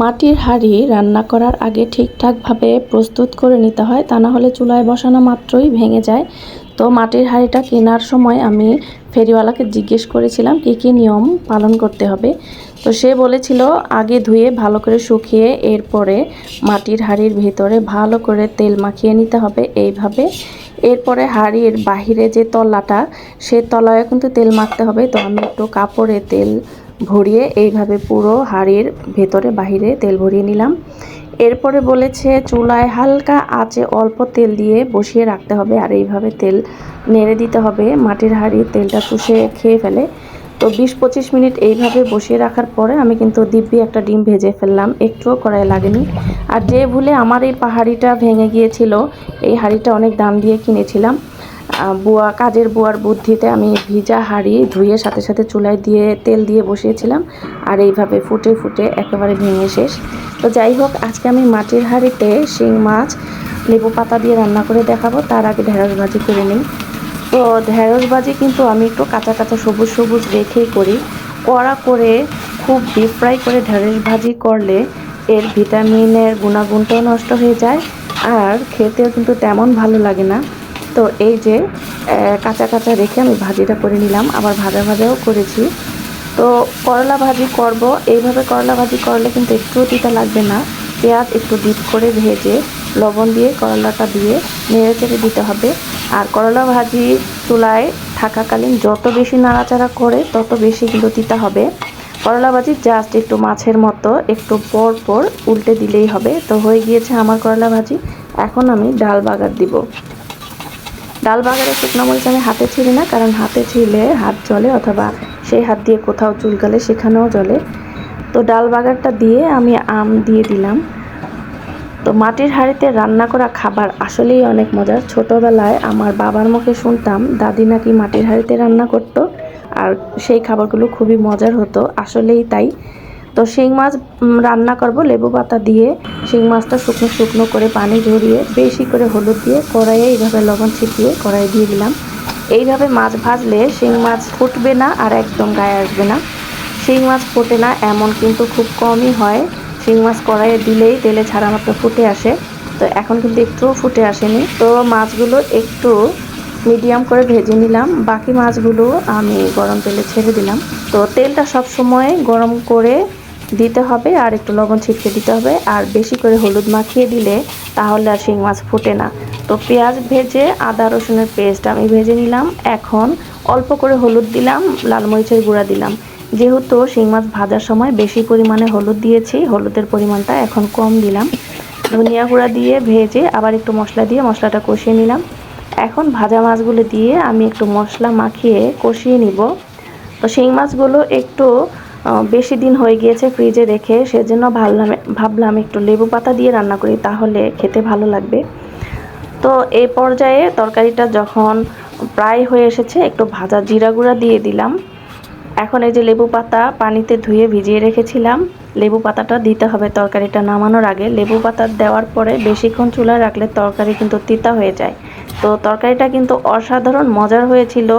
মাটির হাঁড়ি রান্না করার আগে ঠিকঠাকভাবে প্রস্তুত করে নিতে হয়, তা না হলে চুলায় বসানো মাত্রই ভেঙে যায়। তো মাটির হাঁড়িটা কেনার সময় আমি ফেরিওয়ালাকে জিজ্ঞেস করেছিলাম, কী কী নিয়ম পালন করতে হবে? তো সে বলেছিল, আগে ধুয়ে ভালো করে শুকিয়ে এরপরে মাটির হাঁড়ির ভেতরে ভালো করে তেল মাখিয়ে নিতে হবে এইভাবে। এরপরে হাঁড়ির বাহিরে যে তলাটা, সে তলায় কিন্তু তেল মাখতে হবে। তো আমি একটু কাপড়ে তেল ভরিয়ে এইভাবে পুরো হাঁড়ির ভেতরে বাহিরে তেল ভরিয়ে নিলাম। এরপরে বলেছে, চুলায় হালকা আঁচে অল্প তেল দিয়ে বসিয়ে রাখতে হবে আর এইভাবে তেল নেড়ে দিতে হবে। মাটির হাঁড়ির তেলটা চুষে খেয়ে ফেলে। তো বিশ পঁচিশ মিনিট এইভাবে বসিয়ে রাখার পরে আমি কিন্তু দিব্যি একটা ডিম ভেজে ফেললাম। একটুও কড়াই লাগেনি। আর যে ভুলে আমার এই পাহাড়িটা ভেঙে গিয়েছিল, এই হাঁড়িটা অনেক দাম দিয়ে কিনেছিলাম। বুয়া, কাজের বুয়ার বুদ্ধিতে আমি ভিজা হাঁড়ি ধুয়ে সাথে সাথে চুলায় দিয়ে তেল দিয়ে বসিয়েছিলাম। আর এইভাবে ফুটে ফুটে একেবারে ভেঙে শেষ। তো যাই হোক, আজকে আমি মাটির হাঁড়িতে শিং মাছ, লেবু পাতা দিয়ে রান্না করে দেখাবো। তার আগে ঢেঁড়স ভাজি করে নিই। তো ঢেঁড়স ভাজি কিন্তু আমি একটু কাঁচা কাঁচা সবুজ সবুজ রেখেই করি। কড়া করে খুব ডিপ ফ্রাই করে ঢেঁড়স ভাজি করলে এর ভিটামিনের গুণাগুণটাও নষ্ট হয়ে যায়। আর খেতেও কিন্তু তেমন ভালো লাগে না। তো এই যে কাঁচা কাঁচা রেখে আমি ভাজিটা করে নিলাম। আবার ভাজা ভাজাও করেছি। তো করলা ভাজি করব। এইভাবে করলা ভাজি করলে কিন্তু একটুও তিতা লাগবে না। পেঁয়াজ একটু ডিপ করে ভেজে লবণ দিয়ে করলাটা দিয়ে নেড়ে চেড়ে দিতে হবে। আর করলা ভাজি চুলায় থাকাকালীন যত বেশি নাড়াচাড়া করে, তত বেশি কিন্তু তিতা হবে। করলা ভাজি জাস্ট একটু মাছের মতো, একটু পর পর উল্টে দিলেই হবে। তো হয়ে গিয়েছে আমার করলা ভাজি। এখন আমি ডাল বাগার দিব। ডাল বাগারে শুকনো মরিচ আমি হাতে ছিঁড়ি না, কারণ হাতে ছিলে হাত জলে অথবা সেই হাত দিয়ে কোথাও চুলকালে সেখানেও জ্বলে। তো ডাল বাগারটা দিয়ে আমি আম দিয়ে দিলাম। তো মাটির হাঁড়িতে রান্না করা খাবার আসলেই অনেক মজার। ছোটোবেলায় আমার বাবার মুখে শুনতাম, দাদি নাকি মাটির হাঁড়িতে রান্না করতো? আর সেই খাবারগুলো খুবই মজার হতো। আসলেই তাই। তো শিং মাছ রান্না করব লেবু পাতা দিয়ে। শিং মাছটা শুকনো শুকনো করে পানি ঝরিয়ে, বেশি করে হলুদ দিয়ে কড়াইয়ে এইভাবে লবণ ছিটিয়ে কড়াই দিয়ে দিলাম। এইভাবে মাছ ভাজলে শিং মাছ ফুটবে না আর একদম গায়ে আসবে না। শিং মাছ ফোটে না, এমন কিন্তু খুব কমই হয়। শিং মাছ কড়াইয়ে দিলেই তেলে ছাড়া মাত্র ফুটে আসে। তো এখন কিন্তু একটুও ফুটে আসেনি। তো মাছগুলো একটু মিডিয়াম করে ভেজে নিলাম। বাকি মাছগুলো আমি গরম তেলে ছেড়ে দিলাম। তো তেলটা সব সময় গরম করে দিতে হবে আর একটু লবণ ছিটকে দিতে হবে। আর বেশি করে হলুদ মাখিয়ে দিলে তাহলে আর শিং মাছ ফোটে না। তো পেঁয়াজ ভেজে আদা রসুনের পেস্ট আমি ভেজে নিলাম। এখন অল্প করে হলুদ দিলাম, লাল মরিচের গুঁড়া দিলাম। যেহেতু শিং মাছ ভাজার সময় বেশি পরিমাণে হলুদ দিয়েছি, হলুদের পরিমাণটা এখন কম দিলাম। ধনিয়া গুঁড়া দিয়ে ভেজে আবার একটু মশলা দিয়ে মশলাটা কষিয়ে নিলাম। এখন ভাজা মাছগুলো দিয়ে আমি একটু মশলা মাখিয়ে কষিয়ে নিব। তো শিং মাছগুলো একটু বেশি দিন হয়ে গিয়েছে ফ্রিজে রেখে, সেজন্য ভাবলাম ভাবলাম একটু লেবু পাতা দিয়ে রান্না করি, তাহলে খেতে ভালো লাগবে। তো এই পর্যায়ে তরকারিটা যখন প্রায় হয়ে এসেছে, একটু ভাজা জিরা গুঁড়া দিয়ে দিলাম। এখন এই যে লেবু পাতা পানিতে ধুয়ে ভিজিয়ে রেখেছিলাম, লেবু পাতাটা দিতে হবে তরকারিটা নামানোর আগে। লেবু পাতা দেওয়ার পরে বেশিক্ষণ চুলায় রাখলে তরকারি কিন্তু তিতা হয়ে যায়। তো তরকারিটা কিন্তু অসাধারণ, মজার হয়েছিল।